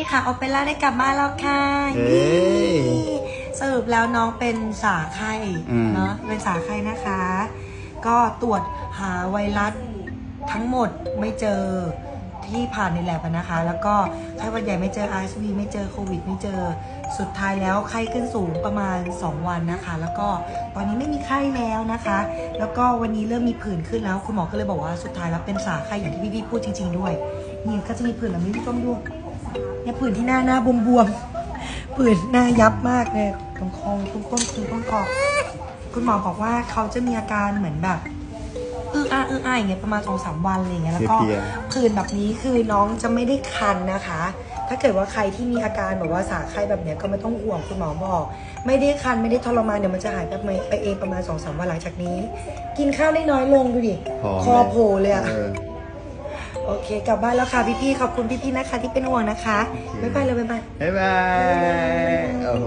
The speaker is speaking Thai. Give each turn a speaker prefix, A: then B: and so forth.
A: พี่ๆค่ะโอเปร่าได้กลับบ้านแล้วค่ะ
B: เฮ้ย
A: สรุปแล้วน้องเป็นสาไข้
B: อืม
A: เนาะเป็นสาไข้นะคะ ก็ตรวจหาไวรัสทั้งหมดไม่เจอที่ผ่านในแลบอะนะคะ แล้วก็ไข้หวัดใหญ่ไม่เจอ RSV ไม่เจอโควิด ไม่เจอสุดท้ายแล้วไข้ขึ้นสูงประมาณ 2 วันนะคะ แล้วก็ตอนนี้ไม่มีไข้แล้วนะคะ แล้วก็วันนี้เริ่มมีผื่นขึ้นแล้ว คุณหมอก็เลยบอกว่าสุดท้ายแล้วเป็นสาไข้อย่างที่พี่ๆพูดจริง ๆ ด้วยนี่ก็จะมีผื่นแบบนี้พี่ต้อมดู เนี่ยผื่นที่หน้าหน้าบวมๆผื่นหน้ายับมากเลยตรงคอตรงต้นตรงต้นคอคุณหมอบอกว่าเขาจะมีอาการเหมือนแบบอื้ออ้าอื้ออ้าอย่างเงี้ยประมาณสองสามวันอะไรอย่างเงี้ยแล้วก็
B: เพลีย
A: ผื่นแบบนี้คือน้องจะไม่ได้คันนะคะ ถ้าเกิดว่าใครที่มีอาการแบบว่าสาไข้แบบเนี้ยก็ไม่ต้องห่วงคุณหมอบอก ไม่ได้คันไม่ได้ทรมานเดี๋ยวมันจะหายแบบไปเองประมาณสองสามวันหลังจากนี้ กินข้าวได้น้อยลงดูดิ
B: ผอม
A: คอโผล่เลยอะ
B: ออ
A: โอเค กลับบ้านแล้วค่ะพี่ๆขอบคุณพี่ๆนะคะ ที่เป็นห่วงนะคะ
B: โอเค
A: บ๊ายบายเลยบ๊ายบาย
B: บ๊ายบายโอ้โห